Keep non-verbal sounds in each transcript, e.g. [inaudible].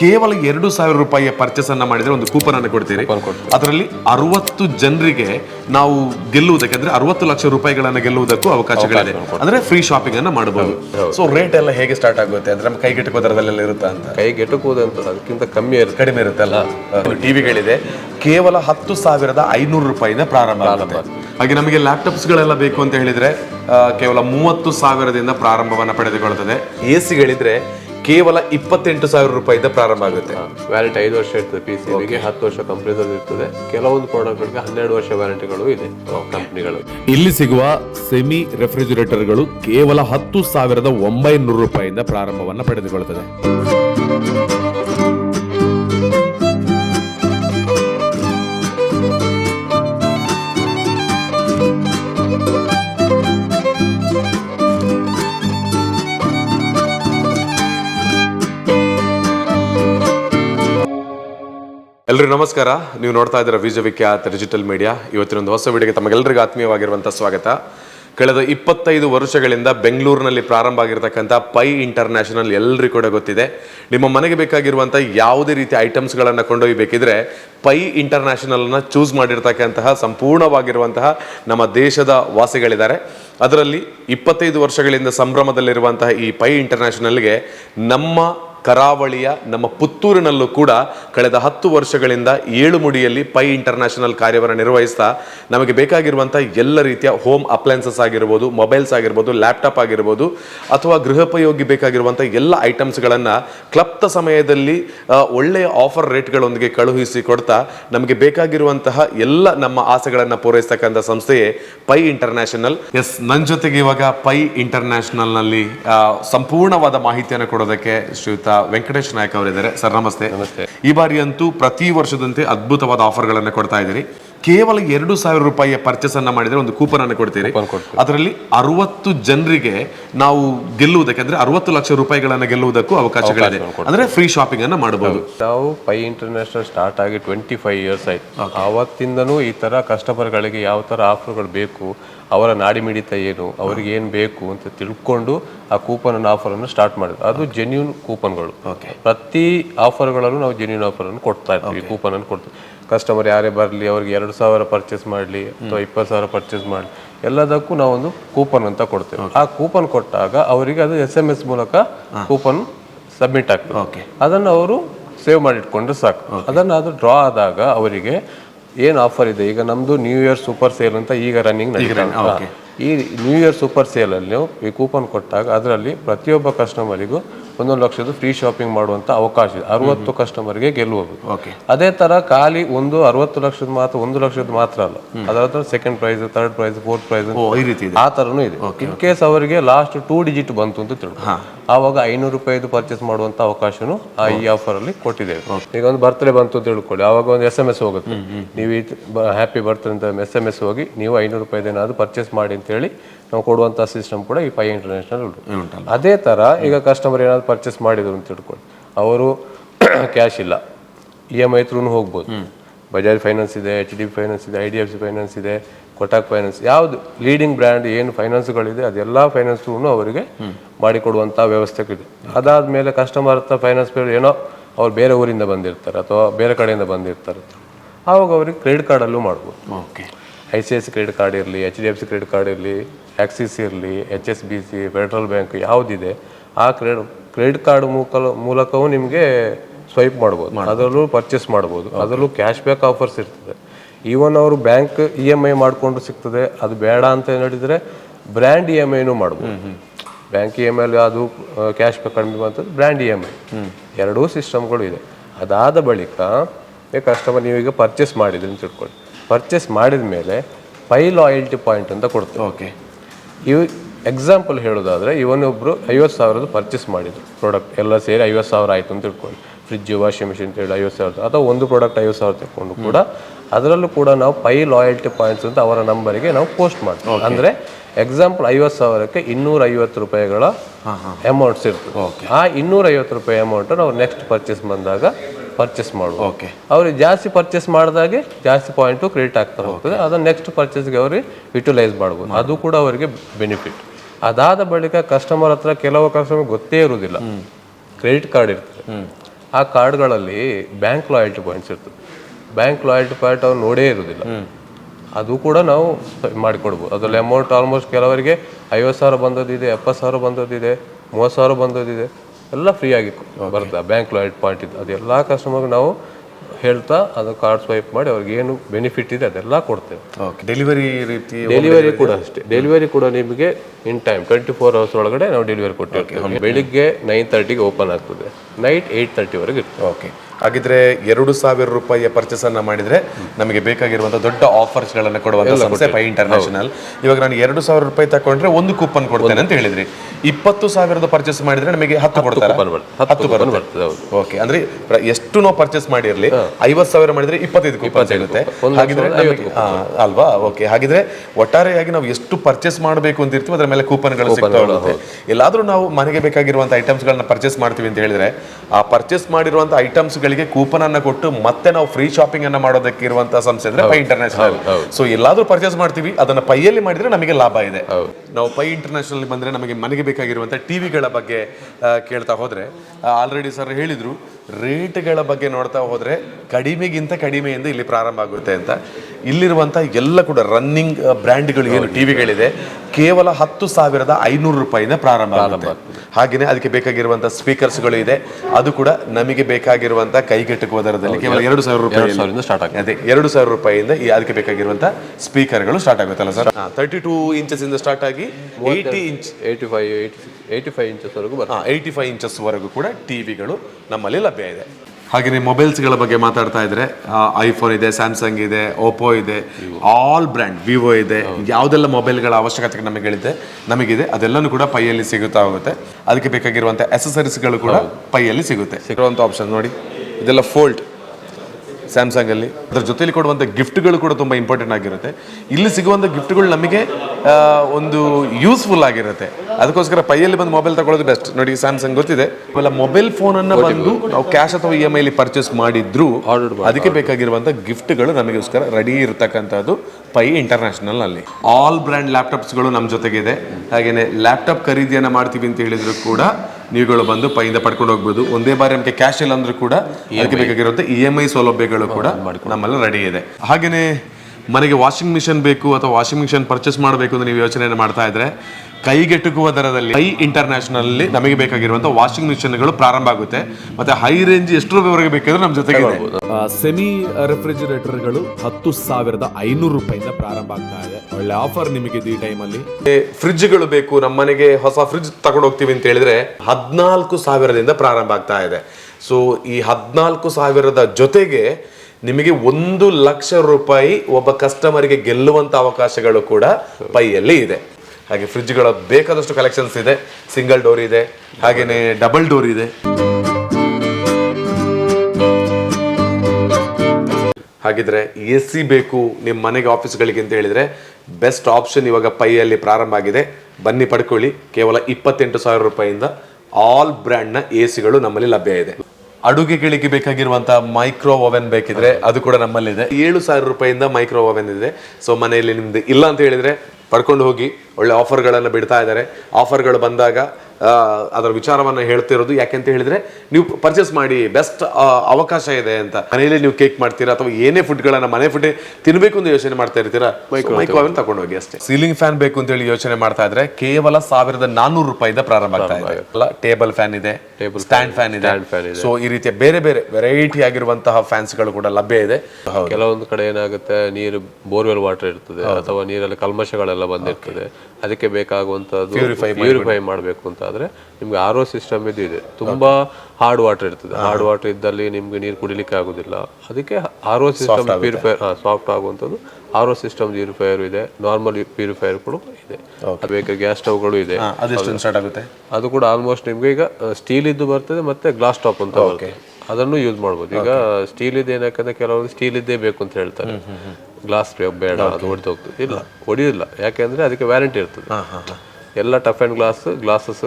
ಕೇವಲ ಎರಡು ಸಾವಿರ ರೂಪಾಯಿಯ ಪರ್ಚೇಸ್ ಅನ್ನ ಮಾಡಿದ್ರೆ ಒಂದು ಕೂಪನ್ ಅನ್ನು ಕೊಡ್ತೀರಿ. ಅದರಲ್ಲಿ ಅರವತ್ತು ಜನರಿಗೆ ನಾವು ಗೆಲ್ಲುವುದಕ್ಕೆ ಅಂದ್ರೆ ಅರವತ್ತು ಲಕ್ಷ ರೂಪಾಯಿಗಳನ್ನ ಗೆಲ್ಲುವುದಕ್ಕೂ ಅವಕಾಶಗಳಿದೆ. ಅಂದ್ರೆ ಫ್ರೀ ಶಾಪಿಂಗ್ ಅನ್ನ ಮಾಡಬಹುದು ಸೊ ರೇಟ್ ಎಲ್ಲ ಹೇಗೆ ಸ್ಟಾರ್ಟ್ ಆಗುತ್ತೆ? ಅಂದ್ರೆ ನಮ್ಮ ಕೈಗೆಟುಕುವ ದರದಲ್ಲೆಲ್ಲ ಇರುತ್ತಾ ಅಂತ? ಕೈಗೆಟುಕುವುದಂತ ಅದಕ್ಕಿಂತ ಕಮ್ಮಿ ಇರುತ್ತೆ. ಕಡಿಮೆ ಇರುತ್ತಲ್ಲ ಟಿವಿಗಳಿದೆ. ಕೇವಲ ಹತ್ತು ಸಾವಿರದ ಐನೂರು ರೂಪಾಯಿಂದ ಪ್ರಾರಂಭ ಆಗುತ್ತೆ. ಹಾಗೆ ನಮಗೆ ಲ್ಯಾಪ್ಟಾಪ್ಸ್ ಗಳೆಲ್ಲ ಬೇಕು ಅಂತ ಹೇಳಿದ್ರೆ ಕೇವಲ ಮೂವತ್ತು ಸಾವಿರದಿಂದ ಪ್ರಾರಂಭವನ್ನು ಪಡೆದುಕೊಳ್ಳುತ್ತದೆ. ಎ ಸಿಗಳಿದ್ರೆ ಕೇವಲ ಇಪ್ಪತ್ತೆಂಟು ಸಾವಿರ ರೂಪಾಯಿಂದ ಪ್ರಾರಂಭ ಆಗುತ್ತೆ. ವ್ಯಾರಂಟಿ ಐದು ವರ್ಷ ಇರ್ತದೆ ಪಿ ಸಿ ಹತ್ತು ವರ್ಷ ಕಂಪ್ನಿಸಲ್ಲಿ ಇರ್ತದೆ. ಕೆಲವೊಂದು ಪ್ರಾಡಕ್ಟ್ಗಳಿಗೆ ಹನ್ನೆರಡು ವರ್ಷ ವ್ಯಾರಂಟಿಗಳು ಇದೆ ಕಂಪ್ನಿಗಳು ಇಲ್ಲಿ ಸಿಗುವ ಸೆಮಿ ರೆಫ್ರಿಜರೇಟರ್ಗಳು ಕೇವಲ ಹತ್ತು ಸಾವಿರದ ಒಂಬೈನೂರು ರೂಪಾಯಿಂದ ಪ್ರಾರಂಭವನ್ನು ಪಡೆದುಕೊಳ್ಳುತ್ತದೆ. ಎಲ್ರಿಗೂ ನಮಸ್ಕಾರ. ನೀವು ನೋಡ್ತಾ ಇದ್ದೀರಾ ವಿಖ್ಯಾತ ಡಿಜಿಟಲ್ ಮೀಡಿಯಾ ಇವತ್ತಿನ ಒಂದು ಹೊಸ ವಿಡಿಯೋಗೆ ತಮಗೆಲ್ಲರಿಗೂ ಆತ್ಮೀಯವಾಗಿರುವಂಥ ಸ್ವಾಗತ. ಕಳೆದ ಇಪ್ಪತ್ತೈದು ವರ್ಷಗಳಿಂದ ಬೆಂಗಳೂರಿನಲ್ಲಿ ಪ್ರಾರಂಭ ಆಗಿರತಕ್ಕಂಥ ಪೈ ಇಂಟರ್ನ್ಯಾಷನಲ್ ಎಲ್ಲರಿಗೂ ಕೂಡ ಗೊತ್ತಿದೆ. ನಿಮ್ಮ ಮನೆಗೆ ಬೇಕಾಗಿರುವಂಥ ಯಾವುದೇ ರೀತಿಯ ಐಟಮ್ಸ್ಗಳನ್ನು ಕೊಂಡೊಯ್ಯಬೇಕಿದ್ರೆ ಪೈ ಇಂಟರ್ನ್ಯಾಷನಲ್ನ ಚೂಸ್ ಮಾಡಿರ್ತಕ್ಕಂತಹ, ಸಂಪೂರ್ಣವಾಗಿರುವಂತಹ ನಮ್ಮ ದೇಶದ ವಾಸಿಗಳಿದ್ದಾರೆ. ಅದರಲ್ಲಿ ಇಪ್ಪತ್ತೈದು ವರ್ಷಗಳಿಂದ ಸಂಭ್ರಮದಲ್ಲಿರುವಂತಹ ಈ ಪೈ ಇಂಟರ್ನ್ಯಾಷನಲ್ಗೆ ನಮ್ಮ ಕರಾವಳಿಯ ನಮ್ಮ ಪುತ್ತೂರಿನಲ್ಲೂ ಕೂಡ ಕಳೆದ ಹತ್ತು ವರ್ಷಗಳಿಂದ ಏಳು ಮುಡಿಯಲ್ಲಿ ಪೈ ಇಂಟರ್ನ್ಯಾಷನಲ್ ಕಾರ್ಯವನ್ನು ನಿರ್ವಹಿಸ್ತಾ ನಮಗೆ ಬೇಕಾಗಿರುವಂಥ ಎಲ್ಲ ರೀತಿಯ ಹೋಮ್ ಅಪ್ಲಯನ್ಸಸ್ ಆಗಿರ್ಬೋದು, ಮೊಬೈಲ್ಸ್ ಆಗಿರ್ಬೋದು, ಲ್ಯಾಪ್ಟಾಪ್ ಆಗಿರ್ಬೋದು, ಅಥವಾ ಗೃಹೋಪಯೋಗಿ ಬೇಕಾಗಿರುವಂಥ ಎಲ್ಲ ಐಟಮ್ಸ್ಗಳನ್ನು ಕ್ಲಪ್ತ ಸಮಯದಲ್ಲಿ ಒಳ್ಳೆಯ ಆಫರ್ ರೇಟ್ಗಳೊಂದಿಗೆ ಕಳುಹಿಸಿ ಕೊಡ್ತಾ ನಮಗೆ ಬೇಕಾಗಿರುವಂತಹ ಎಲ್ಲ ನಮ್ಮ ಆಸೆಗಳನ್ನು ಪೂರೈಸ್ತಕ್ಕಂಥ ಸಂಸ್ಥೆಯೇ ಪೈ ಇಂಟರ್ನ್ಯಾಷನಲ್. ಎಸ್ ನನ್ನ ಜೊತೆಗೆ ಇವಾಗ ಪೈ ಇಂಟರ್ನ್ಯಾಷನಲ್ನಲ್ಲಿ ಸಂಪೂರ್ಣವಾದ ಮಾಹಿತಿಯನ್ನು ಕೊಡೋದಕ್ಕೆ ಶ್ರೀಯುತ ವೆಂಕಟೇಶ್ ನಾಯಕ್ ಅವರಿದ್ದಾರೆ. ಸರ್ ನಮಸ್ತೆ. ನಮಸ್ತೆ. ಈ ಬಾರಿ ಅಂತೂ ಪ್ರತಿ ವರ್ಷದಂತೆ ಅದ್ಭುತವಾದ ಆಫರ್ಗಳನ್ನು ಕೊಡ್ತಾ ಇದ್ದೀರಿ. ಕೇವಲ ಎರಡು ಸಾವಿರ ರೂಪಾಯಿಯ ಪರ್ಚೇಸ್ ಅನ್ನ ಮಾಡಿದ್ರೆ ಒಂದು ಕೂಪನ್ ಅನ್ನು ಕೊಡ್ತೀರಿ. ಅದರಲ್ಲಿ ಅರವತ್ತು ಜನರಿಗೆ ನಾವು ಗೆಲ್ಲುವುದಕ್ಕೆ ಅಂದ್ರೆ ಅರವತ್ತು ಲಕ್ಷ ರೂಪಾಯಿಗಳನ್ನ ಗೆಲ್ಲುವುದಕ್ಕೂ ಅವಕಾಶಗಳಿದೆ. ಅಂದ್ರೆ ಫ್ರೀ ಶಾಪಿಂಗ್ ಅನ್ನ ಮಾಡಬಹುದು ನಾವು ಪೈ ಇಂಟರ್ನ್ಯಾಷನಲ್ ಸ್ಟಾರ್ಟ್ ಆಗಿ ಟ್ವೆಂಟಿ ಫೈವ್ ಇಯರ್ಸ್ ಆಯ್ತು ಆವತ್ತಿಂದನೂ ಈ ತರ ಕಸ್ಟಮರ್ಗಳಿಗೆ ಯಾವ ತರ ಆಫರ್ಗಳು ಬೇಕು ಅವರ ನಾಡಿ ಮಿಡಿತ ಏನು ಅವ್ರಿಗೆ ಏನು ಬೇಕು ಅಂತ ತಿಳ್ಕೊಂಡು ಆ ಕೂಪನ್ ಅನ್ನು ಆಫರ್ ಅನ್ನು ಸ್ಟಾರ್ಟ್ ಮಾಡಿದ್ರು. ಅದು ಜೆನ್ಯೂನ್ ಕೂಪನ್ಗಳು ಪ್ರತಿ ಆಫರ್ಗಳಲ್ಲೂ ನಾವು ಜೆನ್ಯೂನ್ ಆಫರ್ ಅನ್ನು ಕೊಡ್ತಾ ಇರ್ತೀವಿ ಕೂಪನ್ ಅನ್ನು ಕೊಡ್ತೀವಿ. ಕಸ್ಟಮರ್ ಯಾರೇ ಬರಲಿ ಅವ್ರಿಗೆ ಎರಡು ಸಾವಿರ ಪರ್ಚೇಸ್ ಮಾಡಲಿ ಅಥವಾ ಇಪ್ಪತ್ತು ಸಾವಿರ ಪರ್ಚೇಸ್ ಮಾಡಲಿ ಎಲ್ಲದಕ್ಕೂ ನಾವೊಂದು ಕೂಪನ್ ಅಂತ ಕೊಡ್ತೇವೆ. ಆ ಕೂಪನ್ ಕೊಟ್ಟಾಗ ಅವರಿಗೆ ಅದು ಎಸ್ ಎಂ ಎಸ್ ಮೂಲಕ ಕೂಪನ್ ಸಬ್ಮಿಟ್ ಆಗ್ತದೆ. ಅದನ್ನು ಅವರು ಸೇವ್ ಮಾಡಿಟ್ಕೊಂಡ್ರೆ ಸಾಕು. ಅದನ್ನು ಅದು ಡ್ರಾ ಆದಾಗ ಅವರಿಗೆ ಏನು ಆಫರ್ ಇದೆ? ಈಗ ನಮ್ದು ನ್ಯೂ ಇಯರ್ ಸೂಪರ್ ಸೇಲ್ ಅಂತ ಈಗ ರನ್ನಿಂಗ್ ಈ ನ್ಯೂ ಇಯರ್ ಸೂಪರ್ ಸೇಲಲ್ಲಿ ನೀವು ಈ ಕೂಪನ್ ಕೊಟ್ಟಾಗ ಅದರಲ್ಲಿ ಪ್ರತಿಯೊಬ್ಬ ಕಸ್ಟಮರಿಗೂ ಒಂದೊಂದು ಲಕ್ಷದ ಫ್ರೀ ಶಾಪಿಂಗ್ ಮಾಡುವಂತ ಅವಕಾಶ ಇದೆ. ಅರವತ್ತು ಕಸ್ಟಮರ್ಗೆ ಗೆಲ್ಲುವುದು ಅದೇ ತರ ಖಾಲಿ ಒಂದು ಅರವತ್ತು ಲಕ್ಷದ ಮಾತ್ರ ಒಂದು ಲಕ್ಷದ ಮಾತ್ರ ಅಲ್ಲ. ಅದರ second prize third prize fourth prize ಈ ರೀತಿ ಆ ತರನು ಇದೆ. ಇನ್ ಕೇಸ್ ಅವರಿಗೆ ಲಾಸ್ಟ್ ಟೂ ಡಿಜಿಟ್ ಬಂತು ಅಂತ ತಿಳ್ಕೊ. ಆವಾಗ ಐನೂರು ರೂಪಾಯಿದು ಪರ್ಚೇಸ್ ಮಾಡುವಂತ ಅವಕಾಶನು ಆ ಈ ಆಫರ್ ಅಲ್ಲಿ ಕೊಟ್ಟಿದ್ದೇವೆ. ಈಗ ಒಂದು ಬರ್ತ್ಡೇ ಬಂತು ಅಂತ ತಿಳ್ಕೊಳ್ಳಿ. ಆವಾಗ ಒಂದು ಎಸ್ ಎಂ ಎಸ್ ಹೋಗುತ್ತೆ ನೀವು ಹ್ಯಾಪಿ ಬರ್ತ್ಡೇ ಅಂತ ಎಸ್ ಎಂ ಎಸ್ ಹೋಗಿ ನೀವು ಐನೂರು ರೂಪಾಯಿದು ಏನಾದ್ರು ಪರ್ಚೇಸ್ ಮಾಡಿ ಅಂತ ಹೇಳಿ ನಾವು ಕೊಡುವಂತ ಸಿಸ್ಟಮ್ ಕೂಡ ಈ ಫೈ ಇಂಟರ್ನ್ಯಾಷನಲ್ ಉಂಟು. ಅದೇ ತರ ಈಗ ಕಸ್ಟಮರ್ ಏನಾದ್ರು ಪರ್ಚೇಸ್ ಮಾಡಿದ್ರು ಅಂತ ತಿಳ್ಕೊಳ್ಳಿ. ಅವರು [coughs] ಕ್ಯಾಶ್ ಇಲ್ಲ. ಇ ಎಂ ಐ ತ್ರೂನು ಹೋಗ್ಬೋದು. ಬಜಾಜ್ ಫೈನಾನ್ಸ್ ಇದೆ ಎಚ್ ಡಿ ಫೈನಾನ್ಸ್ ಇದೆ I D F C finance ಇದೆ ಕೊಟಾಕ್ ಫೈನಾನ್ಸ್ ಯಾವುದು ಲೀಡಿಂಗ್ ಬ್ರ್ಯಾಂಡ್ ಏನು ಫೈನಾನ್ಸ್ಗಳಿದೆ ಅದೆಲ್ಲ ಫೈನಾನ್ಸ್ ತ್ರೂನು ಅವರಿಗೆ ಮಾಡಿಕೊಡುವಂಥ ವ್ಯವಸ್ಥೆಗಳಿದೆ. ಅದಾದ್ಮೇಲೆ ಕಸ್ಟಮರ್ ಹತ್ರ ಫೈನಾನ್ಸ್ ಏನೋ ಅವ್ರು ಬೇರೆ ಊರಿಂದ ಬಂದಿರ್ತಾರೆ ಅಥವಾ ಬೇರೆ ಕಡೆಯಿಂದ ಬಂದಿರ್ತಾರೆ ಆವಾಗ ಅವ್ರಿಗೆ ಕ್ರೆಡಿಟ್ ಕಾರ್ಡಲ್ಲೂ ಮಾಡ್ಬೋದು. Okay I C I C credit card ಇರಲಿ H D F C credit card ಇರಲಿ ಆಕ್ಸಿಸ್ ಇರಲಿ H S B C Federal bank ಯಾವುದಿದೆ ಆ ಕ್ರೆಡ್ ಕ್ರೆಡಿಟ್ ಕಾರ್ಡ್ ಮೂಲಕ ಮೂಲಕವೂ ನಿಮಗೆ ಸ್ವೈಪ್ ಮಾಡ್ಬೋದು. ಅದರಲ್ಲೂ ಪರ್ಚೇಸ್ ಮಾಡ್ಬೋದು. ಅದರಲ್ಲೂ ಕ್ಯಾಶ್ ಬ್ಯಾಕ್ ಆಫರ್ಸ್ ಇರ್ತದೆ. ಈವನ್ ಅವರು ಬ್ಯಾಂಕ್ ಇ ಎಂ ಐ ಮಾಡಿಕೊಂಡು ಸಿಗ್ತದೆ ಅದು ಬೇಡ ಅಂತ ಹೇಳಿದರೆ ಬ್ರ್ಯಾಂಡ್ ಇ ಎಂ ಐನೂ ಮಾಡ್ಬೋದು. ಬ್ಯಾಂಕ್ ಇ ಎಂ ಐ ಅದು ಕ್ಯಾಶ್ ಬ್ಯಾಕ್ ಕಡಿಮೆ ಬಂತದ್ದು ಬ್ರ್ಯಾಂಡ್ ಇ ಎಂ ಐ ಎರಡೂ ಸಿಸ್ಟಮ್ಗಳು ಇದೆ. ಅದಾದ ಬಳಿಕ ಕಸ್ಟಮರ್ ನೀವೀಗ ಪರ್ಚೇಸ್ ಮಾಡಿದ್ರಿ ಅಂತ ತಿಳ್ಕೊಳ್ಳಿ. ಪರ್ಚೇಸ್ ಮಾಡಿದ ಮೇಲೆ ಪೈ ಲಾಯಲ್ಟಿ ಪಾಯಿಂಟ್ ಅಂತ ಕೊಡ್ತೀವಿ. ಓಕೆ ಇವು ಎಕ್ಸಾಂಪಲ್ ಹೇಳೋದಾದರೆ ಇವನೊಬ್ಬರು ಐವತ್ತು ಸಾವಿರದ ಪರ್ಚೇಸ್ ಮಾಡಿದರು ಪ್ರಾಡಕ್ಟ್ ಎಲ್ಲ ಸೇರಿ ಐವತ್ತು ಸಾವಿರ ಆಯಿತು ಅಂತ ತಿಳ್ಕೊಳ್ಳಿ. ಫ್ರಿಜ್ ವಾಷಿಂಗ್ ಮಿಷಿನ್ ಹೇಳಿ ಐವತ್ತು ಸಾವಿರ ಅಥವಾ ಒಂದು ಪ್ರಾಡಕ್ಟ್ ಐವತ್ತು ಸಾವಿರ ತಗೊಂಡು ಕೂಡ ಅದರಲ್ಲೂ ಕೂಡ ನಾವು ಪೈ ಲಾಯಲ್ಟಿ ಪಾಯಿಂಟ್ಸ್ ಅಂತ ಅವರ ನಂಬರಿಗೆ ನಾವು ಪೋಸ್ಟ್ ಮಾಡ್ತೀವಿ. ಅಂದರೆ ಎಕ್ಸಾಂಪಲ್ ಐವತ್ತು ಸಾವಿರಕ್ಕೆ ಇನ್ನೂರ ಐವತ್ತು ರೂಪಾಯಿಗಳ ಅಮೌಂಟ್ಸ್ ಇರ್ತದೆ. ಆ ಇನ್ನೂರ ಐವತ್ತು ರೂಪಾಯಿ ಅಮೌಂಟ್ ಅವ್ರು ನೆಕ್ಸ್ಟ್ ಪರ್ಚೇಸ್ ಬಂದಾಗ ಪರ್ಚೇಸ್ ಮಾಡುವ ಓಕೆ ಅವ್ರಿಗೆ ಜಾಸ್ತಿ ಪರ್ಚೇಸ್ ಮಾಡಿದಾಗೆ ಜಾಸ್ತಿ ಪಾಯಿಂಟು ಕ್ರೆಡಿಟ್ ಆಗ್ತಾ ಹೋಗ್ತದೆ ಅದನ್ನ ನೆಕ್ಸ್ಟ್ ಪರ್ಚೇಸ್ಗೆ ಅವ್ರಿಗೆ ಯುಟಿಲೈಸ್ ಮಾಡ್ಬೋದು. ಅದು ಕೂಡ ಅವರಿಗೆ ಬೆನಿಫಿಟ್ ಅದಾದ ಬಳಿಕ ಕಸ್ಟಮರ್ ಹತ್ರ ಕೆಲವು ಕಸ್ಟಮರ್ ಗೊತ್ತೇ ಇರುವುದಿಲ್ಲ ಕ್ರೆಡಿಟ್ ಕಾರ್ಡ್ ಇರ್ತದೆ. ಆ ಕಾರ್ಡ್ಗಳಲ್ಲಿ ಬ್ಯಾಂಕ್ ಲಾಯಲ್ಟಿ ಪಾಯಿಂಟ್ಸ್ ಇರ್ತದೆ. ಬ್ಯಾಂಕ್ ಲಾಯಲ್ಟಿ ಪಾಯಿಂಟ್ ಅವ್ರು ನೋಡೇ ಇರೋದಿಲ್ಲ. ಅದು ಕೂಡ ನಾವು ಮಾಡಿಕೊಡ್ಬೋದು. ಅದರಲ್ಲಿ ಅಮೌಂಟ್ ಆಲ್ಮೋಸ್ಟ್ ಕೆಲವರಿಗೆ ಐವತ್ತು ಸಾವಿರ ಬಂದದ್ದಿದೆ ಎಪ್ಪತ್ತು ಸಾವಿರ ಬಂದದ್ದಿದೆ ಮೂವತ್ತು ಸಾವಿರ ಬಂದದಿದೆ ಎಲ್ಲ ಫ್ರೀ ಆಗಿ ಬರ್ತಾ ಬ್ಯಾಂಕ್ ಲಾಯ್ಡ್ ಪಾಯಿಂಟ್ ಇದು ಅದೆಲ್ಲ ಕಸ್ಟಮರ್ಗೆ ನಾವು ಹೇಳ್ತಾ ಅದು ಕಾರ್ಡ್ ಸ್ವೈಪ್ ಮಾಡಿ ಅವ್ರಿಗೆ ಏನು ಬೆನಿಫಿಟ್ ಇದೆ ಅದೆಲ್ಲ ಕೊಡ್ತೇವೆ. ಓಕೆ ಡೆಲಿವರಿ ರೀತಿ ಡೆಲಿವರಿ ಕೂಡ ಅಷ್ಟೇ. ಡೆಲಿವರಿ ಕೂಡ ನಿಮಗೆ in time twenty four hours ಒಳಗಡೆ ನಾವು ಡೆಲಿವರಿ ಕೊಟ್ಟಿರ್ತೀವಿ. ಬೆಳಿಗ್ಗೆ ನೈನ್ ತರ್ಟಿಗೆ ಓಪನ್ ಆಗ್ತದೆ. ನೈಟ್ ಏಯ್ಟ್ ತರ್ಟಿವರೆಗೆ ಇರ್ತದೆ. ಓಕೆ ಹಾಗಿದ್ರೆ ಎರಡು ಸಾವಿರ ರೂಪಾಯಿಯ ಪರ್ಚೇಸ್ ಅನ್ನ ಮಾಡಿದ್ರೆ ನಮಗೆ ಬೇಕಾಗಿರುವಂತಹ ದೊಡ್ಡ ಆಫರ್ಸ್ ಗಳನ್ನ ಕೊಡುವಂತ ಸಂಸ್ಥೆ ಪೈ ಇಂಟರ್ನ್ಯಾಷನಲ್ ಇವಾಗ ನಾನು ಎರಡು ಸಾವಿರ ರೂಪಾಯಿ ತಕೊಂಡ್ರೆ ಒಂದು ಕೂಪನ್ ಕೊಡ್ತೇನೆ ಅಂತ ಹೇಳಿದ್ರಿ. ಇಪ್ಪತ್ತು ಸಾವಿರದ ಪರ್ಚೇಸ್ ಮಾಡಿದ್ರೆ ನಮಗೆ ಹತ್ತು ಕೊಡ್ತಾರೆ. ಹತ್ತು ಬರ್ತದೆ, ಓಕೆ ಅಂದ್ರೆ ಎಷ್ಟು ನಾವು ಪರ್ಚೇಸ್ ಮಾಡಿರಲಿ ಐವತ್ತು ಸಾವಿರ ಮಾಡಿದ್ರೆ ಇಪ್ಪತ್ತೈದು ಕೂಪನ್ ಸಿಗುತ್ತೆ ಹಾಗಿದ್ರೆ ಅಲ್ವಾ? ಓಕೆ ಹಾಗಿದ್ರೆ ಒಟ್ಟಾರೆಯಾಗಿ ನಾವು ಎಷ್ಟು ಪರ್ಚೇಸ್ ಮಾಡಬೇಕು ಅಂತ ಇರ್ತೀವಿ ಅದರ ಮೇಲೆ ಕೂಪನ್ಗಳು ಸಿಗ್ತಾ ಹೋಗುತ್ತೆ. ಎಲ್ಲಾದ್ರೂ ನಾವು ಮನೆಗೆ ಬೇಕಾಗಿರುವಂತಹ ಐಟಮ್ಸ್ ಗಳನ್ನ ಪರ್ಚೇಸ್ ಮಾಡ್ತೀವಿ ಅಂತ ಹೇಳಿದ್ರೆ ಆ ಪರ್ಚೇಸ್ ಮಾಡಿರುವಂತ ಐಟಮ್ಸ್ ಗಳಿಗೆ ಕೂಪನ್ ಅನ್ನ ಕೊಟ್ಟು ಮತ್ತೆ ನಾವು ಫ್ರೀ ಶಾಪಿಂಗ್ ಅನ್ನ ಮಾಡೋದಕ್ಕೆ ಇರುವಂತಹ ಸಂಸ್ಥೆ ಅಂದ್ರೆ ಪೈ ಇಂಟರ್ನ್ಯಾಷನಲ್ ಸೊ ಎಲ್ಲಾದ್ರೂ ಪರ್ಚೇಸ್ ಮಾಡ್ತೀವಿ ಅದನ್ನ ಪೈಯಲ್ಲಿ ಮಾಡಿದ್ರೆ ನಮಗೆ ಲಾಭ ಇದೆ. ನಾವು ಪೈ ಇಂಟರ್ನ್ಯಾಷನಲ್ ಬಂದ್ರೆ ನಮಗೆ ಮನೆಗೆ ಬೇಕಾಗಿರುವಂತ ಟಿವಿಗಳ ಬಗ್ಗೆ ಆ, ಕೇಳ್ತಾ ಹೋದರೆ ಆಲ್ರೆಡಿ ಸರ್ ಹೇಳಿದ್ರು ರೇಟ್ಗಳ ಬಗ್ಗೆ ನೋಡ್ತಾ ಹೋದರೆ ಕಡಿಮೆಗಿಂತ ಕಡಿಮೆಯಿಂದ ಇಲ್ಲಿ ಪ್ರಾರಂಭ ಆಗುತ್ತೆ ಅಂತ. ಇಲ್ಲಿರುವಂತ ಎಲ್ಲ ಕೂಡ ರನ್ನಿಂಗ್ ಬ್ರ್ಯಾಂಡ್ಗಳು ಏನು ಟಿವಿಗಳಿದೆ ಕೇವಲ ಹತ್ತು ಸಾವಿರದ ಐನೂರು ರೂಪಾಯಿಂದ ಪ್ರಾರಂಭ ಆಗುತ್ತೆ. ಹಾಗೆಯೇ ಅದಕ್ಕೆ ಬೇಕಾಗಿರುವಂಥ ಸ್ಪೀಕರ್ಸ್ಗಳು ಇದೆ. ಅದು ಕೂಡ ನಮಗೆ ಬೇಕಾಗಿರುವಂಥ ಕೈಗೆಟುಕುವ ದರದಲ್ಲಿ ಕೇವಲ ಎರಡು ಸಾವಿರ ರೂಪಾಯಿ ಸ್ಟಾರ್ಟ್ ಆಗುತ್ತೆ. ಅದೇ ಎರಡು ಸಾವಿರ ರೂಪಾಯಿಯಿಂದ ಈ ಅದಕ್ಕೆ ಬೇಕಾಗಿರುವಂತ ಸ್ಪೀಕರ್ಗಳು ಸ್ಟಾರ್ಟ್ ಆಗುತ್ತಲ್ಲ ಸರ್ ತರ್ಟಿ ಟೂ ಇಂಚಸ್ ಇಂದ ಸ್ಟಾರ್ಟ್ ಆಗಿ eighty inch eighty five eighty eighty five ಇಂಚಸ್ವರೆಗೂ ಬರ್ತದೆ ಏಯ್ಟಿ ಫೈವ್ ಇಂಚಸ್ವರೆಗೂ ಕೂಡ ಟಿವಿಗಳು ನಮ್ಮಲ್ಲಿ ಲಭ್ಯ ಇದೆ. ಹಾಗೆಯೇ ಮೊಬೈಲ್ಸ್ಗಳ ಬಗ್ಗೆ ಮಾತಾಡ್ತಾ ಇದ್ರೆ ಐಫೋನ್ ಇದೆ ಸ್ಯಾಮ್ಸಂಗ್ ಇದೆ ಓಪೋ ಇದೆ ಆಲ್ ಬ್ರ್ಯಾಂಡ್ ವಿವೋ ಇದೆ. ಯಾವುದೆಲ್ಲ ಮೊಬೈಲ್ಗಳ ಅವಶ್ಯಕತೆ ನಮಗಳಿದೆ ನಮಗಿದೆ. ಅದೆಲ್ಲನೂ ಕೂಡ ಪೈಯಲ್ಲಿ ಸಿಗುತ್ತಾ ಹೋಗುತ್ತೆ ಅದಕ್ಕೆ ಬೇಕಾಗಿರುವಂಥ ಅಸೆಸರೀಸ್ಗಳು ಕೂಡ ಪೈಯಲ್ಲಿ ಸಿಗುತ್ತೆ. ಸಿಗುವಂಥ ಆಪ್ಷನ್ ನೋಡಿ. ಇದೆಲ್ಲ ಫೋಲ್ಟ್ ಸ್ಯಾಮ್ಸಂಗ್ ಅಲ್ಲಿ ಅದ್ರ ಜೊತೆಲಿ ಕೊಡುವಂಥ ಗಿಫ್ಟ್ಗಳು ಕೂಡ ತುಂಬ ಇಂಪಾರ್ಟೆಂಟ್ ಆಗಿರುತ್ತೆ. ಇಲ್ಲಿ ಸಿಗುವಂಥ ಗಿಫ್ಟ್ಗಳು ನಮಗೆ ಒಂದು ಯೂಸ್ಫುಲ್ ಆಗಿರುತ್ತೆ. ಅದಕ್ಕೋಸ್ಕರ ಪೈಯಲ್ಲಿ ಬಂದು ಮೊಬೈಲ್ ತಗೊಳ್ಳೋದು ಬೆಸ್ಟ್ ನೋಡಿ ಸ್ಯಾಮ್ಸಂಗ್ ಗೊತ್ತಿದೆ. ಇವೆಲ್ಲ ಮೊಬೈಲ್ ಫೋನ್ ಅನ್ನ ಬಂದು ನಾವು ಕ್ಯಾಶ್ ಅಥವಾ ಇ ಎಂ ಐಲಿ ಪರ್ಚೇಸ್ ಮಾಡಿದ್ರು ಅದಕ್ಕೆ ಬೇಕಾಗಿರುವಂಥ ಗಿಫ್ಟ್ಗಳು ನಮಗೋಸ್ಕರ ರೆಡಿ ಇರತಕ್ಕಂಥದ್ದು ಪೈ ಇಂಟರ್ನ್ಯಾಷನಲ್ ಅಲ್ಲಿ ಆಲ್ ಬ್ರ್ಯಾಂಡ್ ಲ್ಯಾಪ್ಟಾಪ್ಸ್ಗಳು ನಮ್ಮ ಜೊತೆಗಿದೆ. ಹಾಗೆಯೇ ಲ್ಯಾಪ್ಟಾಪ್ ಖರೀದಿಯನ್ನ ಮಾಡ್ತೀವಿ ಅಂತ ಹೇಳಿದ್ರು ಕೂಡ ನೀವುಗಳು ಬಂದು ಪೈಯಿಂದ ಪಡ್ಕೊಂಡು ಹೋಗ್ಬೋದು. ಒಂದೇ ಬಾರಿ ನಮಗೆ ಕ್ಯಾಶ್ ಇಲ್ಲ ಅಂದ್ರೂ ಕೂಡ ಅದಕ್ಕೆ ಇ ಎಂ ಐ ಸೌಲಭ್ಯಗಳು ಕೂಡ ನಮ್ಮಲ್ಲಿ ರೆಡಿ ಇದೆ. ಹಾಗೇನೆ ಮನೆಗೆ ವಾಷಿಂಗ್ ಮಿಷನ್ ಬೇಕು ಅಥವಾ ವಾಷಿಂಗ್ ಮಿಷನ್ ಪರ್ಚೇಸ್ ಮಾಡಬೇಕು ಅಂತ ನೀವು ಯೋಚನೆ ಮಾಡ್ತಾ ಇದ್ರೆ ಕೈಗೆಟುಕುವ ದರದಲ್ಲಿ ಹೈ ಇಂಟರ್ನ್ಯಾಷನಲ್ ಅಲ್ಲಿ ನಮಗೆ ಬೇಕಾಗಿರುವಂತಹ ವಾಷಿಂಗ್ ಮಿಷನ್ಗಳು ಪ್ರಾರಂಭ ಆಗುತ್ತೆ. ಮತ್ತೆ ಹೈ ರೇಂಜ್ ಎಷ್ಟರವರೆಗೆ ಬೇಕಾದ್ರೂ ನಮ್ಮ ಜೊತೆಗೆ ಇದೆ. ಸೆಮಿ ರೆಫ್ರಿಜಿರೇಟರ್ಗಳು ಹತ್ತು ಸಾವಿರದ ಐನೂರು ರೂಪಾಯಿಂದ ಪ್ರಾರಂಭ ಆಗ್ತಾ ಇದೆ. ಒಳ್ಳೆ ಆಫರ್ ನಿಮಗೆ ಈ ಟೈಮಲ್ಲಿ ಫ್ರಿಡ್ಜ್ಗಳು ಬೇಕು ನಮ್ಮ ಮನೆಗೆ ಹೊಸ ಫ್ರಿಡ್ಜ್ ತಗೊಂಡು ಹೋಗ್ತೀವಿ ಅಂತ ಹೇಳಿದ್ರೆ ಹದಿನಾಲ್ಕು ಸಾವಿರದಿಂದ ಪ್ರಾರಂಭ ಆಗ್ತಾ ಇದೆ. ಸೊ ಈ ಹದಿನಾಲ್ಕು ಸಾವಿರದ ಜೊತೆಗೆ ನಿಮಗೆ ಒಂದು ಲಕ್ಷ ರೂಪಾಯಿ ಒಬ್ಬ ಕಸ್ಟಮರ್ಗೆ ಗೆಲ್ಲುವಂತ ಅವಕಾಶಗಳು ಕೂಡ ಪೈಯಲ್ಲಿ ಇದೆ. ಹಾಗೆ ಫ್ರಿಡ್ಜ್ಗಳ ಬೇಕಾದಷ್ಟು ಕಲೆಕ್ಷನ್ಸ್ ಇದೆ. ಸಿಂಗಲ್ ಡೋರ್ ಇದೆ. ಹಾಗೇನೆ ಡಬಲ್ ಡೋರ್ ಇದೆ. ಹಾಗಿದ್ರೆ ಎ ಸಿ ಬೇಕು ನಿಮ್ಮ ಮನೆಗೆ ಆಫೀಸ್ಗಳಿಗೆ ಅಂತ ಹೇಳಿದ್ರೆ ಬೆಸ್ಟ್ ಆಪ್ಷನ್ ಇವಾಗ ಪೈಯಲ್ಲಿ ಪ್ರಾರಂಭ ಆಗಿದೆ. ಬನ್ನಿ ಪಡ್ಕೊಳ್ಳಿ. ಕೇವಲ ಇಪ್ಪತ್ತೆಂಟು ಸಾವಿರ ರೂಪಾಯಿಯಿಂದ ಆಲ್ ಬ್ರ್ಯಾಂಡ್ನ ಎ ಸಿಗಳು ನಮ್ಮಲ್ಲಿ ಲಭ್ಯ ಇದೆ. ಅಡುಗೆಗಳಿಗೆ ಬೇಕಾಗಿರುವಂತಹ ಮೈಕ್ರೋ ಓವೆನ್ ಬೇಕಿದ್ರೆ ಅದು ಕೂಡ ನಮ್ಮಲ್ಲಿದೆ. ಏಳು ಸಾವಿರ ರೂಪಾಯಿಂದ ಮೈಕ್ರೋ ಓವೆನ್ ಇದೆ. ಸೊ ಮನೆಯಲ್ಲಿ ನಿಮ್ದು ಇಲ್ಲ ಅಂತ ಹೇಳಿದ್ರೆ ಪಡ್ಕೊಂಡು ಹೋಗಿ ಒಳ್ಳೆ ಆಫರ್ಗಳನ್ನು ಬಿಡ್ತಾ ಇದ್ದಾರೆ. ಆಫರ್ಗಳು ಬಂದಾಗ ಅದರ ವಿಚಾರವನ್ನ ಹೇಳ್ತಿರೋದು. ಯಾಕೆಂತ ಹೇಳಿದ್ರೆ ನೀವು ಪರ್ಚೇಸ್ ಮಾಡಿ ಬೆಸ್ಟ್ ಅವಕಾಶ ಇದೆ ಅಂತ. ಮನೆಯಲ್ಲಿ ನೀವು ಕೇಕ್ ಮಾಡ್ತೀರಾ ಅಥವಾ ಏನೇ ಫುಡ್ಗಳನ್ನ ಮನೆ ಫುಡ್ ತಿನ್ಬೇಕು ಅಂತ ಯೋಚನೆ ಮಾಡ್ತಾ ಇರ್ತೀರಾ? ಮೈಕ್ರೋ ತಗೊಂಡು ಹೋಗಿ ಅಷ್ಟೇ. ಸೀಲಿಂಗ್ ಫ್ಯಾನ್ ಬೇಕು ಅಂತ ಹೇಳಿ ಯೋಚನೆ ಮಾಡ್ತಾ ಇದ್ರೆ ಕೇವಲ ಸಾವಿರದ ನಾನ್ನೂರು ರೂಪಾಯಿಂದ ಪ್ರಾರಂಭ ಆಗ್ತಾ ಇದೆ. ಅಲ್ಲ ಟೇಬಲ್ ಫ್ಯಾನ್ ಇದೆ ಸ್ಟ್ಯಾಂಡ್ ಫ್ಯಾನ್ ಇದೆ ಸೊ ಈ ರೀತಿಯ ಬೇರೆ ಬೇರೆ ವೆರೈಟಿ ಆಗಿರುವಂತಹ ಫ್ಯಾನ್ಸ್ಗಳು ಕೂಡ ಲಭ್ಯ ಇದೆ. ಕೆಲವೊಂದು ಕಡೆ ಏನಾಗುತ್ತೆ ನೀರು ಬೋರ್ವೆಲ್ ವಾಟರ್ ಇರ್ತದೆ ಅಥವಾ ನೀರಲ್ಲಿ ಕಲ್ಮಶಗಳೆಲ್ಲ ಬಂದಿರ್ತದೆ. ಅದಕ್ಕೆ ಬೇಕಾಗುವಂತದ್ದು ಪ್ಯೂರಿಫೈ ಮಾಡಬೇಕು ಅಂತ. ಆದ್ರೆ ನಿಮ್ಗೆ ಆರ್ ಒ ಸಿಸ್ಟಮ್ ಇದು ಇದೆ. ತುಂಬಾ ಹಾರ್ಡ್ ವಾಟರ್ ಇರ್ತದೆ. ಹಾರ್ಡ್ ವಾಟರ್ ಇದ್ದಲ್ಲಿ ನಿಮ್ಗೆ ನೀರು ಕುಡಿಲಿಕ್ಕೆ ಆಗೋದಿಲ್ಲ. ಅದಕ್ಕೆ R O system purifier soft ಆಗುವಂಥದ್ದು. ಆರ್ ಓ ಸಿಸ್ಟಮ್ ಪ್ಯೂರಿಫೈರ್ ಇದೆ. ನಾರ್ಮಲ್ ಪ್ಯೂರಿಫೈರ್ ಕೂಡ ಇದೆ. ಬೇಕಾದ ಬೇಕಾದ್ರೆ ಗ್ಯಾಸ್ ಸ್ಟವ್ಗಳು ಇದೆ. ಅದು ಕೂಡ ಆಲ್ಮೋಸ್ಟ್ ನಿಮ್ಗೆ ಈಗ ಸ್ಟೀಲ್ ಇದ್ದು ಬರ್ತದೆ ಮತ್ತೆ ಗ್ಲಾಸ್ ಟಾಪ್ ಅಂತ ಅದನ್ನು ಯೂಸ್ ಮಾಡ್ಬೋದು. ಈಗ ಸ್ಟೀಲ್ ಇದೆ ಏನಕ್ಕಂದ್ರೆ ಕೆಲವರು ಸ್ಟೀಲ್ ಇದ್ದೇ ಬೇಕು ಅಂತ ಹೇಳ್ತಾರೆ. ಗ್ಲಾಸ್ ಬೇಡ ಅದು ಹೊಡೆದು ಹೋಗ್ತದೆ. ಇಲ್ಲ ಹೊಡಿಯೋದಿಲ್ಲ ಯಾಕೆಂದ್ರೆ ಅದಕ್ಕೆ ವ್ಯಾರಂಟಿ ಇರ್ತದೆ. ಎಲ್ಲ ಟಫ್ ಆ್ಯಂಡ್ ಗ್ಲಾಸ್ ಗ್ಲಾಸಸ್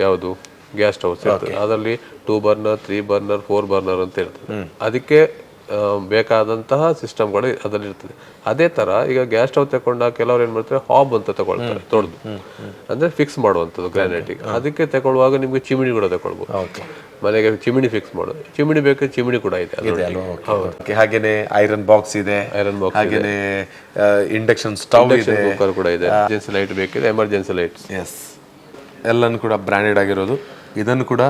ಯಾವುದು? ಗ್ಯಾಸ್ ಸ್ಟವ್ಸ್ ಇರ್ತದೆ. ಅದರಲ್ಲಿ two burner three burner four burner ಅಂತ ಇರ್ತದೆ. ಅದಕ್ಕೆ ಬೇಕಾದಂತಹ ಸಿಸ್ಟಮ್ಗಳು ಅದರಲ್ಲಿರ್ತದೆ. ಅದೇ ತರ ಈಗ ಗ್ಯಾಸ್ ಸ್ಟವ್ ತಗೊಂಡಾಗ ಕೆಲವರು ಏನ್ ಮಾಡ್ತಾರೆ? ಹಾಬ್ ಅಂತ ತಗೊಳ್ತಾರೆ ತೊಳೆದು. ಅಂದ್ರೆ ಫಿಕ್ಸ್ ಮಾಡುವಂಥದ್ದು ಗ್ರಾನೈಟಿಗೆ ಅದಕ್ಕೆ ತಗೊಳ್ಳುವಾಗ ನಿಮ್ಗೆ ಚಿಮಿಣಿ ಕೂಡ ತಗೊಳ್ಬೋದು ಮನೆಗೆ ಚಿಮಿಣಿ ಫಿಕ್ಸ್ ಮಾಡೋದು ಚಿಮಿಣಿ ಬೇಕು ಚಿಮಿಣಿ ಕೂಡ ಇದೆ ಹಾಗೇನೆ ಐರನ್ ಬಾಕ್ಸ್ ಇದೆ. ಐರನ್ ಬಾಕ್ಸ್ ಹಾಗೇನೆ ಇಂಡಕ್ಷನ್ ಸ್ಟವ್ ಇದೆ. ಕುಕ್ಕರ್ ಕೂಡ ಇದೆ. ಎಮರ್ಜೆನ್ಸಿ ಲೈಟ್ ಬೇಕಿದೆ ಎಮರ್ಜೆನ್ಸಿ ಲೈಟ್ಸ್ ಎಸ್ ಎಲ್ಲನೂ ಕೂಡ ಬ್ರ್ಯಾಂಡೆಡ್ ಆಗಿರೋದು. ಇದನ್ನು ಕೂಡ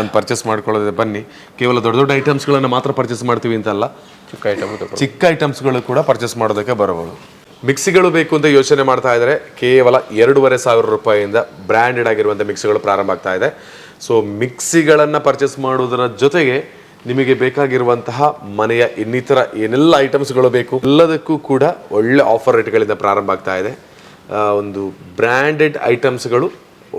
ಒಂದು ಪರ್ಚೇಸ್ ಮಾಡ್ಕೊಳ್ಳೋದೇ. ಬನ್ನಿ. ಕೇವಲ ದೊಡ್ಡ ದೊಡ್ಡ ಐಟಮ್ಸ್ಗಳನ್ನು ಮಾತ್ರ ಪರ್ಚೇಸ್ ಮಾಡ್ತೀವಿ ಅಂತಲ್ಲ. ಚಿಕ್ಕ ಐಟಮ್ ಚಿಕ್ಕ ಐಟಮ್ಸ್ಗಳು ಕೂಡ ಪರ್ಚೇಸ್ ಮಾಡೋದಕ್ಕೆ ಬರಬಹುದು. ಮಿಕ್ಸಿಗಳು ಬೇಕು ಅಂತ ಯೋಚನೆ ಮಾಡ್ತಾ ಇದ್ದಾರೆ ಕೇವಲ ಎರಡೂವರೆ ಸಾವಿರ ರೂಪಾಯಿಯಿಂದ ಬ್ರ್ಯಾಂಡೆಡ್ ಆಗಿರುವಂಥ ಮಿಕ್ಸಿಗಳು ಪ್ರಾರಂಭ ಆಗ್ತಾ ಇದೆ. ಸೊ ಮಿಕ್ಸಿಗಳನ್ನು ಪರ್ಚೇಸ್ ಮಾಡುವುದರ ಜೊತೆಗೆ ನಿಮಗೆ ಬೇಕಾಗಿರುವಂತಹ ಮನೆಯ ಇನ್ನಿತರ ಏನೆಲ್ಲ ಐಟಮ್ಸ್ಗಳು ಬೇಕು ಎಲ್ಲದಕ್ಕೂ ಕೂಡ ಒಳ್ಳೆ ಆಫರ್ ರೇಟ್ಗಳಿಂದ ಪ್ರಾರಂಭ ಆಗ್ತಾ ಇದೆ. ಒಂದು ಬ್ರ್ಯಾಂಡೆಡ್ ಐಟಮ್ಸ್ಗಳು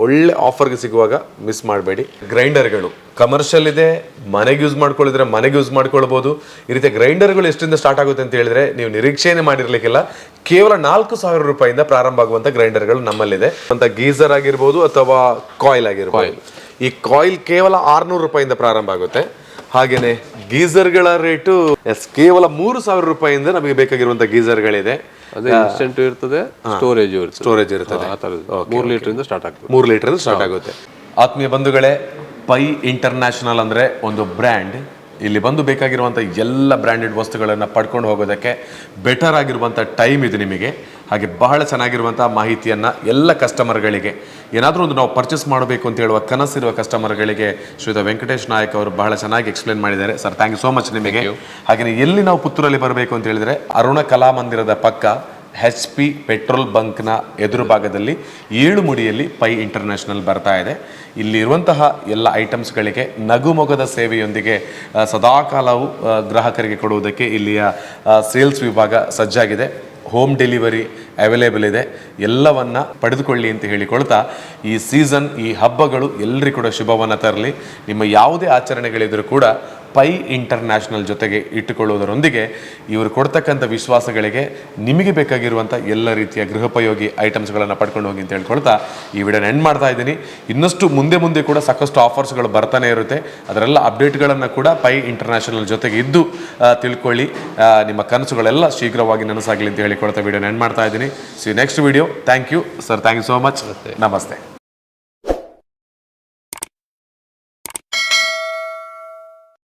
ಒಳ್ಳೆ ಆಫರ್ಗೆ ಸಿಗುವಾಗ ಮಿಸ್ ಮಾಡಬೇಡಿ. ಗ್ರೈಂಡರ್ಗಳು ಕಮರ್ಷಿಯಲ್ ಇದೆ ಮನೆಗೆ ಯೂಸ್ ಮಾಡ್ಕೊಳ್ಳಿದ್ರೆ ಮನೆಗೆ ಯೂಸ್ ಮಾಡ್ಕೊಳ್ಬೋದು. ಈ ರೀತಿ ಗ್ರೈಂಡರ್ಗಳು ಎಷ್ಟರಿಂದ ಸ್ಟಾರ್ಟ್ ಆಗುತ್ತೆ ಅಂತ ಹೇಳಿದ್ರೆ ನೀವು ನಿರೀಕ್ಷೆಯೇ ಮಾಡಿರಲಿಕ್ಕಿಲ್ಲ. ಕೇವಲ ನಾಲ್ಕು ಸಾವಿರ ರೂಪಾಯಿಂದ ಪ್ರಾರಂಭ ಆಗುವಂಥ ಗ್ರೈಂಡರ್ಗಳು ನಮ್ಮಲ್ಲಿದೆ. ಅಂತ ಗೀಸರ್ ಆಗಿರ್ಬೋದು ಅಥವಾ ಕಾಯಿಲ್ ಆಗಿರ್ಬೋದು. ಈ ಕಾಯಿಲ್ ಕೇವಲ ಆರುನೂರು ರೂಪಾಯಿಂದ ಪ್ರಾರಂಭ ಆಗುತ್ತೆ. ಹಾಗೇನೆ ಗೀಸರ್ಗಳ ರೇಟು ಎಸ್ ಕೇವಲ ಮೂರು ಸಾವಿರ ರೂಪಾಯಿಂದ ನಮಗೆ ಬೇಕಾಗಿರುವಂಥ ಗೀಸರ್ಗಳಿದೆ. ಅದೇ ಇನ್ಸ್ಟೆಂಟ್ ಇರ್ತದೆ ಸ್ಟೋರೇಜ್ ಇರುತ್ತೆ ಸ್ಟೋರೇಜ್ ಇರ್ತದೆ. ಆ ಥರದ್ದು. ಮೂರು ಲೀಟರ್ ಇಂದ ಸ್ಟಾರ್ಟ್ ಆಗ್ತದೆ. ಮೂರು ಲೀಟರ್ ಸ್ಟಾರ್ಟ್ ಆಗುತ್ತೆ. ಆತ್ಮೀಯ ಬಂಧುಗಳೇ ಪೈ ಇಂಟರ್ನ್ಯಾಷನಲ್ ಅಂದ್ರೆ ಒಂದು ಬ್ರ್ಯಾಂಡ್ ಇಲ್ಲಿ ಬಂದು ಬೇಕಾಗಿರುವಂಥ ಎಲ್ಲ ಬ್ರ್ಯಾಂಡೆಡ್ ವಸ್ತುಗಳನ್ನು ಪಡ್ಕೊಂಡು ಹೋಗೋದಕ್ಕೆ ಬೆಟರ್ ಆಗಿರುವಂಥ ಟೈಮ್ ಇದು ನಿಮಗೆ. ಹಾಗೆ ಬಹಳ ಚೆನ್ನಾಗಿರುವಂಥ ಮಾಹಿತಿಯನ್ನು ಎಲ್ಲ ಕಸ್ಟಮರ್ಗಳಿಗೆ ಏನಾದರೂ ಒಂದು ನಾವು ಪರ್ಚೇಸ್ ಮಾಡಬೇಕು ಅಂತ ಹೇಳುವ ಕನಸಿರುವ ಕಸ್ಟಮರ್ಗಳಿಗೆ ಶ್ರೀಯುತ ವೆಂಕಟೇಶ್ ನಾಯಕ್ ಅವರು ಬಹಳ ಚೆನ್ನಾಗಿ ಎಕ್ಸ್ಪ್ಲೇನ್ ಮಾಡಿದ್ದಾರೆ. Sir thank you so much ನಿಮಗೆ. ಹಾಗೆಯೇ ಎಲ್ಲಿ ನಾವು ಪುತ್ತೂರಲ್ಲಿ ಬರಬೇಕು ಅಂತ ಹೇಳಿದ್ರೆ ಅರುಣ ಕಲಾಮಂದಿರದ ಪಕ್ಕ ಹೆಚ್ ಪಿ ಪೆಟ್ರೋಲ್ ಬಂಕ್ನ ಎದುರು ಭಾಗದಲ್ಲಿ ಏಳು ಮುಡಿಯಲ್ಲಿ ಪೈ ಇಂಟರ್ನ್ಯಾಷನಲ್ ಬರ್ತಾ ಇದೆ. ಇಲ್ಲಿರುವಂತಹ ಎಲ್ಲ ಐಟಮ್ಸ್ಗಳಿಗೆ ನಗುಮೊಗದ ಸೇವೆಯೊಂದಿಗೆ ಸದಾಕಾಲವು ಗ್ರಾಹಕರಿಗೆ ಕೊಡುವುದಕ್ಕೆ ಇಲ್ಲಿಯ ಸೇಲ್ಸ್ ವಿಭಾಗ ಸಜ್ಜಾಗಿದೆ. ಹೋಮ್ ಡೆಲಿವರಿ ಅವೈಲೇಬಲ್ ಇದೆ. ಎಲ್ಲವನ್ನು ಪಡೆದುಕೊಳ್ಳಿ ಅಂತ ಹೇಳಿಕೊಳ್ತಾ ಈ ಸೀಸನ್ ಈ ಹಬ್ಬಗಳು ಎಲ್ಲರಿಗೂ ಕೂಡ ಶುಭವನ್ನು ತರಲಿ. ನಿಮ್ಮ ಯಾವುದೇ ಆಚರಣೆಗಳಿದ್ರೂ ಕೂಡ ಪೈ ಇಂಟರ್ನ್ಯಾಷನಲ್ ಜೊತೆಗೆ ಇಟ್ಟುಕೊಳ್ಳುವುದರೊಂದಿಗೆ ಇವರು ಕೊಡ್ತಕ್ಕಂಥ ವಿಶ್ವಾಸಗಳಿಗೆ ನಿಮಗೆ ಬೇಕಾಗಿರುವಂಥ ಎಲ್ಲ ರೀತಿಯ ಗೃಹೋಪಯೋಗಿ ಐಟಮ್ಸ್ಗಳನ್ನು ಪಡ್ಕೊಂಡು ಹೋಗಿ ಅಂತ ಹೇಳ್ಕೊಳ್ತಾ ಈ ವಿಡಿಯೋನ ಎಂಡ್ ಮಾಡ್ತಾ ಇದ್ದೀನಿ. ಇನ್ನಷ್ಟು ಮುಂದೆ ಮುಂದೆ ಕೂಡ ಸಾಕಷ್ಟು ಆಫರ್ಸ್ಗಳು ಬರ್ತಾನೆ ಇರುತ್ತೆ. ಅದರೆಲ್ಲ ಅಪ್ಡೇಟ್ಗಳನ್ನು ಕೂಡ ಪೈ ಇಂಟರ್ನ್ಯಾಷನಲ್ ಜೊತೆಗೆ ಇದ್ದು ತಿಳ್ಕೊಳ್ಳಿ. ನಿಮ್ಮ ಕನಸುಗಳೆಲ್ಲ ಶೀಘ್ರವಾಗಿ ನನಸಾಗಲಿ ಅಂತ ಹೇಳಿಕೊಳ್ತಾ ವಿಡಿಯೋನ ಎಂಡ್ ಮಾಡ್ತಾ ಇದ್ದೀನಿ. See next video thank you sir thank you so much ನಮಸ್ತೆ.